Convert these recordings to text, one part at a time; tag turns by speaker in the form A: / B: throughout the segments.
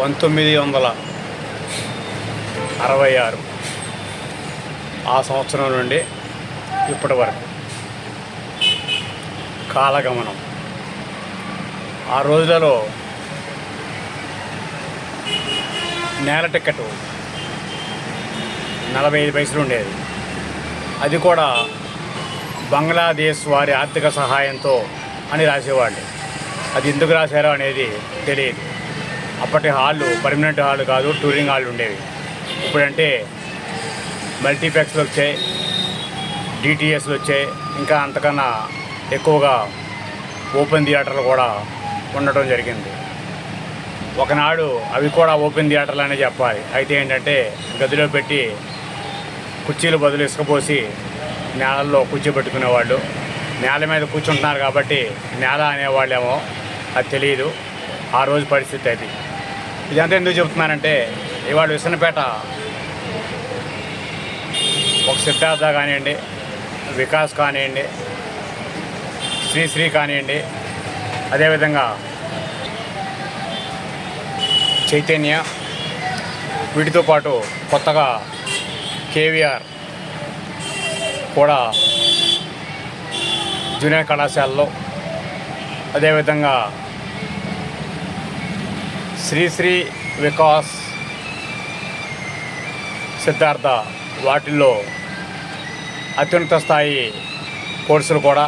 A: పంతొమ్మిది వందల అరవై ఆరు. ఆ సంవత్సరం నుండి ఇప్పటి వరకు. కాలగమనం. ఆ రోజులలో నేల టికెట్ నలభై ఐదు పైసలు ఉండేది. అది కూడా బంగ్లాదేశ్ వారి ఆర్థిక సహాయంతో అని రాసేవాళ్ళు. అది ఎందుకు రాశారో అనేది తెలియదు. అప్పటి హాళ్ళు పర్మనెంట్ హాళ్ళు కాదు టూరింగ్ హాళ్ళు ఉండేవి ఇప్పుడంటే మల్టీప్లెక్స్లు వచ్చాయి డిటిఎస్లు వచ్చాయి ఇంకా అంతకన్నా ఎక్కువగా ఓపెన్ థియేటర్లు కూడా ఉండటం జరిగింది. ఒకనాడు అవి కూడా ఓపెన్ థియేటర్లు అనే చెప్పాలి. అయితే ఏంటంటే గదిలో పెట్టి కుర్చీలు బదులు ఇసుకపోసి నేలల్లో కూర్చోబెట్టుకునేవాళ్ళు. నేల మీద కూర్చుంటున్నారు కాబట్టి నేల అనేవాళ్ళేమో అది తెలియదు ఆ రోజు పరిస్థితి అది. ఇదంతా ఎందుకు చెబుతున్నానంటే ఇవాళ విసనపేట ఒక సిద్ధార్థ కానివ్వండి వికాస్ కానివ్వండి శ్రీశ్రీ కానివ్వండి అదేవిధంగా చైతన్య వీటితో పాటు కొత్తగా కేవీఆర్ కూడా జూనియర్ కళాశాలలో అదేవిధంగా శ్రీశ్రీ వికాస్ సిద్ధార్థ వాటిల్లో అత్యున్నత స్థాయి కోర్సులు కూడా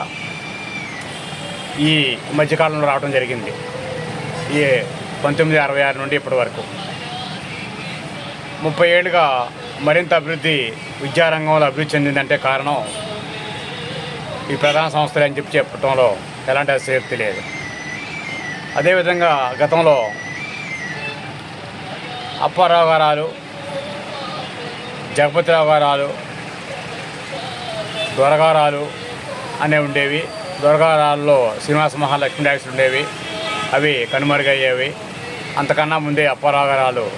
A: ఈ మధ్యకాలంలో రావడం జరిగింది. ఈ పంతొమ్మిది అరవై ఆరు నుండి ఇప్పటి వరకు. ముప్పై ఏళ్ళుగా మరింత అభివృద్ధి విద్యారంగంలో అభివృద్ధి చెందిందంటే కారణం ఈ ప్రధాన సంస్థలు అని చెప్పి చెప్పడంలో ఎలాంటి అతిశయోక్తి లేదు. అదేవిధంగా గతంలో అప్పారావు గారాలు జగపతిరావు గారాలు దొరగారాలు అనే ఉండేవి. దొరగారాల్లో శ్రీనివాస మహాలక్ష్మి డాక్స్ ఉండేవి. అవి కనుమరుగయ్యేవి. అంతకన్నా ముందే అప్పారావు గారాలు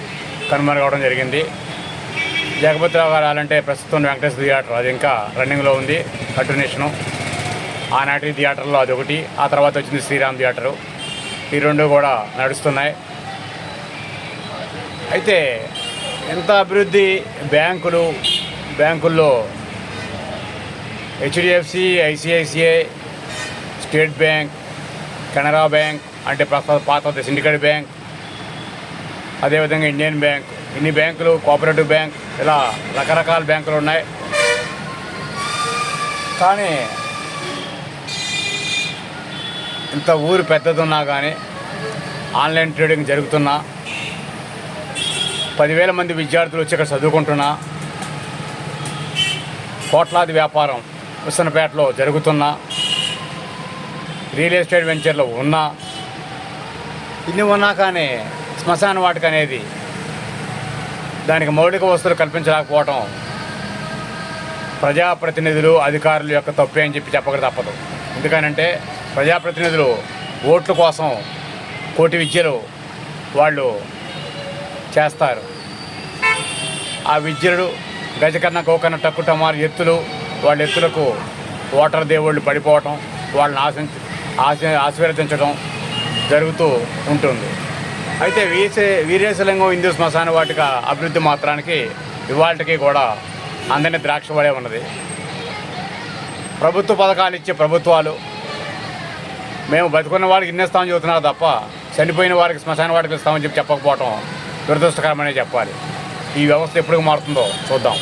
A: కనుమరుగవడం జరిగింది. జగపతిరావు గారు అంటే ప్రస్తుతం వెంకటేశ్వర థియేటర్. అది ఇంకా రన్నింగ్లో ఉంది కంటిన్యూషను. ఆనాటి థియేటర్లో అది ఒకటి ఆ తర్వాత వచ్చింది శ్రీరామ్ థియేటరు. ఈ రెండు కూడా నడుస్తున్నాయి. అయితే ఎంత అభివృద్ధి బ్యాంకులు బ్యాంకుల్లో HDFC ICICI State Bank Canara Bank అంటే ప్రస్తుత పాత సిండికేట్ బ్యాంక్ అదేవిధంగా ఇండియన్ బ్యాంక్ ఇన్ని బ్యాంకులు కోఆపరేటివ్ బ్యాంక్ ఇలా రకరకాల బ్యాంకులు ఉన్నాయి. కానీ ఇంత ఊరు పెద్దదున్నా కానీ ఆన్లైన్ ట్రేడింగ్ జరుగుతున్నా పదివేల మంది విద్యార్థులు వచ్చి ఇక్కడ చదువుకుంటున్న. కోట్లాది వ్యాపారం విసనపేటలో జరుగుతున్న. రియల్ ఎస్టేట్ వెంచర్లో ఉన్నా. ఇన్ని ఉన్నా కానీ శ్మశాన వాటిక అనేది దానికి మౌలిక వస్తువులు కల్పించలేకపోవటం ప్రజాప్రతినిధులు అధికారుల యొక్క తప్పే అని చెప్పి చెప్పక తప్పదు. ఎందుకనంటే ప్రజాప్రతినిధులు ఓట్ల కోసం కోటి విద్యలు వాళ్ళు చేస్తారు. ఆ విద్యుడు గజకన్న గోకన్న టక్కుటమారు ఎత్తులు వాళ్ళ ఎత్తులకు ఓటర్ దేవుళ్ళు పడిపోవటం వాళ్ళని ఆశ ఆశ ఆశీర్వదించడం జరుగుతూ ఉంటుంది. అయితే వీసే వీరేశలింగం హిందూ శ్మశాన వాటిక అభివృద్ధి మాత్రానికి ఇవాళకి కూడా అందరినీ ద్రాక్షపడే ఉన్నది. ప్రభుత్వ పథకాలు ఇచ్చే ప్రభుత్వాలు మేము బతుకున్న వారికి ఇన్నేస్తామని చెబుతున్నారు తప్ప చనిపోయిన వారికి శ్మశాన వాటికి ఇస్తామని చెప్పి చెప్పకపోవటం దురదృష్టకరమనే చెప్పాలి. ఈ వ్యవస్థ ఎప్పుడు మారుతుందో చూద్దాం.